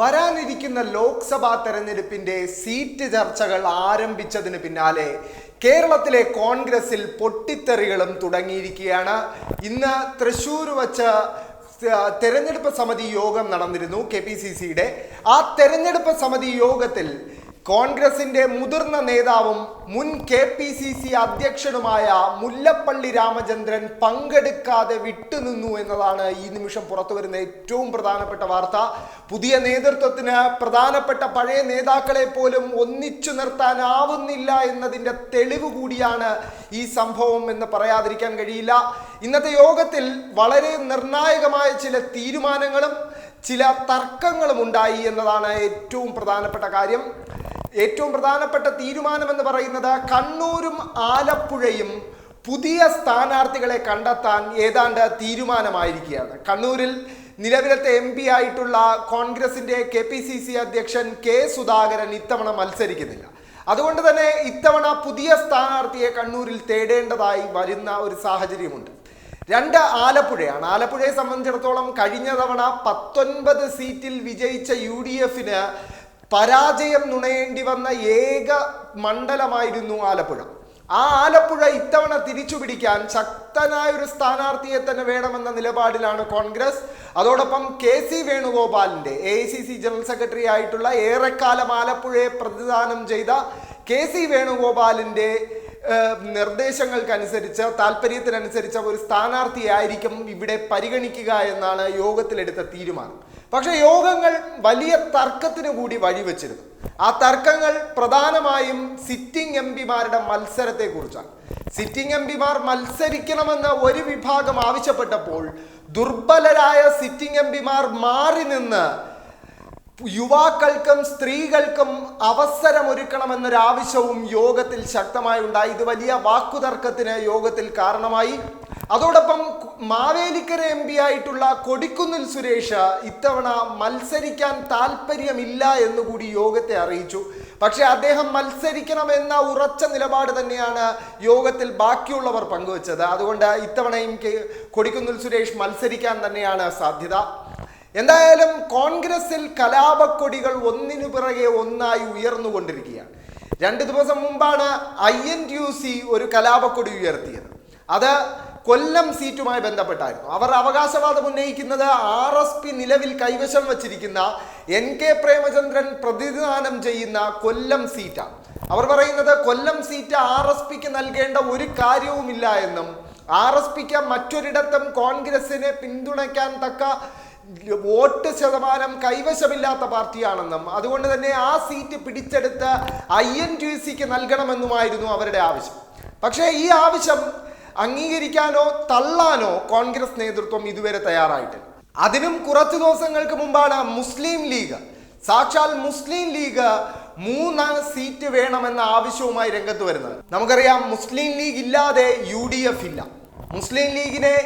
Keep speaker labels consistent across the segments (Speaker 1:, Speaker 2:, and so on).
Speaker 1: വരാനിരിക്കുന്ന ലോക്സഭാ തെരഞ്ഞെടുപ്പിന്റെ സീറ്റ് ചർച്ചകൾ ആരംഭിച്ചതിന് പിന്നാലെ കേരളത്തിലെ കോൺഗ്രസിൽ പൊട്ടിത്തെറികളും തുടങ്ങിയിരിക്കുകയാണ്. ഇന്ന് തൃശൂർ വച്ച് തെരഞ്ഞെടുപ്പ് സമിതി യോഗം നടന്നിരുന്നു കെ പി സി സിയുടെ. ആ തെരഞ്ഞെടുപ്പ് സമിതി യോഗത്തിൽ കോൺഗ്രസിന്റെ മുതിർന്ന നേതാവും മുൻ കെ പി സി സി അധ്യക്ഷനുമായ മുല്ലപ്പള്ളി രാമചന്ദ്രൻ പങ്കെടുക്കാതെ വിട്ടുനിന്നു എന്നതാണ് ഈ നിമിഷം പുറത്തു വരുന്ന ഏറ്റവും പ്രധാനപ്പെട്ട വാർത്ത. പുതിയ നേതൃത്വത്തിന് പ്രധാനപ്പെട്ട പഴയ നേതാക്കളെ പോലും ഒന്നിച്ചു നിർത്താനാവുന്നില്ല എന്നതിന്റെ തെളിവ് കൂടിയാണ് ഈ സംഭവം എന്ന് പറയാതിരിക്കാൻ കഴിയില്ല. ഇന്നത്തെ യോഗത്തിൽ വളരെ നിർണായകമായ ചില തീരുമാനങ്ങളും ചില തർക്കങ്ങളും ഉണ്ടായി എന്നതാണ് ഏറ്റവും പ്രധാനപ്പെട്ട കാര്യം. ഏറ്റവും പ്രധാനപ്പെട്ട തീരുമാനം എന്ന് പറയുന്നത് കണ്ണൂരും ആലപ്പുഴയും പുതിയ സ്ഥാനാർത്ഥികളെ കണ്ടെത്താൻ ഏതാണ്ട് തീരുമാനമായിരിക്കുകയാണ്. കണ്ണൂരിൽ നിലവിലത്തെ എം പി ആയിട്ടുള്ള കോൺഗ്രസിന്റെ കെ പി സി സി അധ്യക്ഷൻ കെ സുധാകരൻ ഇത്തവണ മത്സരിക്കുന്നില്ല. അതുകൊണ്ട് തന്നെ ഇത്തവണ പുതിയ സ്ഥാനാർത്ഥിയെ കണ്ണൂരിൽ തേടേണ്ടതായി വരുന്ന ഒരു സാഹചര്യമുണ്ട്. രണ്ട് ആലപ്പുഴയാണ്. ആലപ്പുഴയെ സംബന്ധിച്ചിടത്തോളം കഴിഞ്ഞ തവണ പത്തൊൻപത് സീറ്റിൽ വിജയിച്ച യു ഡി എഫിന് പരാജയം നുണയേണ്ടി വന്ന ഏക മണ്ഡലമായിരുന്നു ആലപ്പുഴ. ആ ആലപ്പുഴ ഇത്തവണ തിരിച്ചു പിടിക്കാൻ ശക്തനായ ഒരു സ്ഥാനാർത്ഥിയെ തന്നെ വേണമെന്ന നിലപാടിലാണ് കോൺഗ്രസ്. അതോടൊപ്പം K C വേണുഗോപാലിന്റെ A C C general secretary ആയിട്ടുള്ള ഏറെക്കാലം ആലപ്പുഴയെ പ്രതിദാനം ചെയ്ത കെ സി വേണുഗോപാലിന്റെ നിർദ്ദേശങ്ങൾക്കനുസരിച്ച് താല്പര്യത്തിനനുസരിച്ച് ഒരു സ്ഥാനാർത്ഥിയായിരിക്കും ഇവിടെ പരിഗണിക്കുക എന്നാണ് യോഗത്തിലെടുത്ത തീരുമാനം. പക്ഷേ യോഗങ്ങൾ വലിയ തർക്കത്തിന് കൂടി വഴിവെച്ചിരുന്നു. ആ തർക്കങ്ങൾ പ്രധാനമായും സിറ്റിംഗ് എം പിമാരുടെ മത്സരത്തെക്കുറിച്ചാണ്. സിറ്റിംഗ് എം പിമാർ മത്സരിക്കണമെന്ന് ഒരു വിഭാഗം ആവശ്യപ്പെട്ടപ്പോൾ ദുർബലരായ സിറ്റിംഗ് എം പിമാർ മാറി നിന്ന് യുവാക്കൾക്കും സ്ത്രീകൾക്കും അവസരമൊരുക്കണമെന്നൊരാവശ്യവും യോഗത്തിൽ ശക്തമായി ഉണ്ടായി. ഇത് വലിയ വാക്കുതർക്കത്തിന് യോഗത്തിൽ കാരണമായി. അതോടൊപ്പം മാവേലിക്കര എം പി ആയിട്ടുള്ള കൊടിക്കുന്നിൽ സുരേഷ് ഇത്തവണ മത്സരിക്കാൻ താല്പര്യമില്ല എന്നുകൂടി യോഗത്തെ അറിയിച്ചു. പക്ഷേ അദ്ദേഹം മത്സരിക്കണമെന്ന ഉറച്ച നിലപാട് തന്നെയാണ് യോഗത്തിൽ ബാക്കിയുള്ളവർ പങ്കുവച്ചത്. അതുകൊണ്ട് ഇത്തവണയും കൊടിക്കുന്നിൽ സുരേഷ് മത്സരിക്കാൻ തന്നെയാണ് സാധ്യത. എന്തായാലും കോൺഗ്രസിൽ കലാപക്കൊടികൾ ഒന്നിനു പിറകെ ഒന്നായി ഉയർന്നുകൊണ്ടിരിക്കുകയാണ്. രണ്ട് ദിവസം മുമ്പാണ് ഐ എൻ യു സി ഒരു കലാപക്കൊടി ഉയർത്തിയത്. അത് കൊല്ലം സീറ്റുമായി ബന്ധപ്പെട്ടായിരുന്നു. അവർ അവകാശവാദം ഉന്നയിക്കുന്നത് ആർ എസ് പി നിലവിൽ കൈവശം വച്ചിരിക്കുന്ന എൻ കെ പ്രേമചന്ദ്രൻ പ്രതിനിധാനം ചെയ്യുന്ന കൊല്ലം സീറ്റാണ്. അവർ പറയുന്നത് കൊല്ലം സീറ്റ് ആർ എസ് പിക്ക് നൽകേണ്ട ഒരു കാര്യവുമില്ല എന്നും ആർ എസ് പിക്ക് മറ്റൊരിടത്തും കോൺഗ്രസിനെ പിന്തുണയ്ക്കാൻ തക്ക വോട്ട് ശതമാനം കൈവശമില്ലാത്ത പാർട്ടിയാണെന്നും അതുകൊണ്ട് തന്നെ ആ സീറ്റ് പിടിച്ചെടുത്ത് ഐ എൻ ടി സിക്ക് നൽകണമെന്നുമായിരുന്നു അവരുടെ ആവശ്യം. പക്ഷേ ഈ ആവശ്യം അംഗീകരിക്കാനോ തള്ളാനോ കോൺഗ്രസ് നേതൃത്വം ഇതുവരെ തയ്യാറായിട്ടില്ല. അതിനും കുറച്ചു ദിവസങ്ങൾക്ക് മുമ്പാണ് മുസ്ലിം ലീഗ് സാക്ഷാൽ മുസ്ലിം ലീഗ് മൂന്ന് സീറ്റ് വേണമെന്ന ആവശ്യവുമായി രംഗത്ത് വരുന്നത്. നമുക്കറിയാം മുസ്ലിം ലീഗ് ഇല്ലാതെ യു ഡി എഫ് ഇല്ല. മുസ്ലിം ലീഗിനെ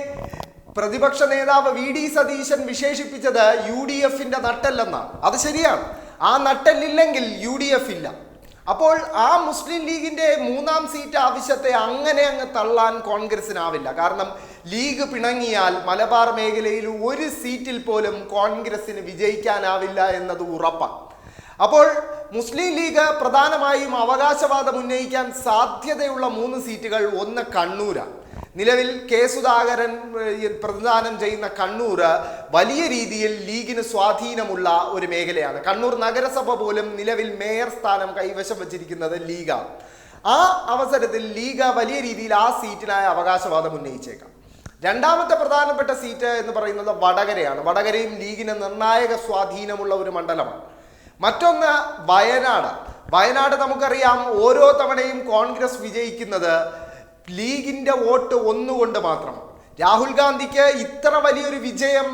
Speaker 1: പ്രതിപക്ഷ നേതാവ് വി ഡി സതീശൻ വിശേഷിപ്പിച്ചത് യു ഡി എഫിന്റെ നട്ടെല്ലെന്നാണ് അത് ശരിയാണ്. ആ നട്ടെല്ലില്ലെങ്കിൽ യു ഡി എഫ് ഇല്ല. അപ്പോൾ ആ മുസ്ലിം ലീഗിന്റെ മൂന്നാം സീറ്റ് ആവശ്യത്തെ അങ്ങനെ അങ്ങ് തള്ളാൻ കോൺഗ്രസിനാവില്ല. കാരണം ലീഗ് പിണങ്ങിയാൽ മലബാർ മേഖലയിൽ ഒരു സീറ്റിൽ പോലും കോൺഗ്രസിന് വിജയിക്കാനാവില്ല എന്നത് ഉറപ്പാണ്. അപ്പോൾ മുസ്ലിം ലീഗ് പ്രധാനമായും അവകാശവാദം ഉന്നയിക്കാൻ സാധ്യതയുള്ള മൂന്ന് സീറ്റുകൾ ഒന്ന് കണ്ണൂരാണ് നിലവിൽ കെ സുധാകരൻ പ്രതിദാനം ചെയ്യുന്ന കണ്ണൂർ വലിയ രീതിയിൽ ലീഗിന് സ്വാധീനമുള്ള ഒരു മേഖലയാണ്. കണ്ണൂർ നഗരസഭ പോലും നിലവിൽ മേയർ സ്ഥാനം കൈവശം വച്ചിരിക്കുന്നത് ലീഗാണ്. ആ അവസരത്തിൽ ലീഗ് വലിയ രീതിയിൽ ആ സീറ്റിനായ അവകാശവാദം ഉന്നയിച്ചേക്കാം. രണ്ടാമത്തെ പ്രധാനപ്പെട്ട സീറ്റ് എന്ന് പറയുന്നത് വടകരയാണ്. വടകരയും ലീഗിന് നിർണായക സ്വാധീനമുള്ള ഒരു മണ്ഡലമാണ്. മറ്റൊന്ന് വയനാട്. വയനാട് നമുക്കറിയാം ഓരോ തവണയും കോൺഗ്രസ് വിജയിക്കുന്നത് ലീഗിന്റെ വോട്ട് ഒന്നുകൊണ്ട് മാത്രം. രാഹുൽ ഗാന്ധിക്ക് ഇത്ര വലിയൊരു വിജയം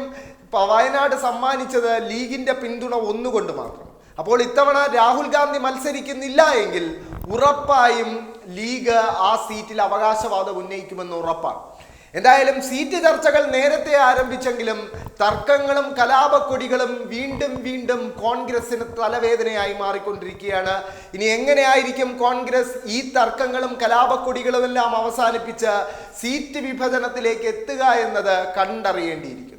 Speaker 1: വയനാട് സമ്മാനിച്ചത് ലീഗിന്റെ പിന്തുണ ഒന്നുകൊണ്ട് മാത്രം. അപ്പോൾ ഇത്തവണ രാഹുൽ ഗാന്ധി മത്സരിക്കുന്നില്ല എങ്കിൽ ഉറപ്പായും ലീഗ് ആ സീറ്റിൽ അവകാശവാദം ഉന്നയിക്കുമെന്ന് ഉറപ്പാണ്. എന്തായാലും സീറ്റ് ചർച്ചകൾ നേരത്തെ ആരംഭിച്ചെങ്കിലും തർക്കങ്ങളും കലാപക്കൊടികളും വീണ്ടും വീണ്ടും കോൺഗ്രസിന് തലവേദനയായി മാറിക്കൊണ്ടിരിക്കുകയാണ്. ഇനി എങ്ങനെയായിരിക്കും കോൺഗ്രസ് ഈ തർക്കങ്ങളും കലാപക്കൊടികളും എല്ലാം അവസാനിപ്പിച്ച് സീറ്റ് വിഭജനത്തിലേക്ക് എത്തുക എന്നത് കണ്ടറിയേണ്ടിയിരിക്കും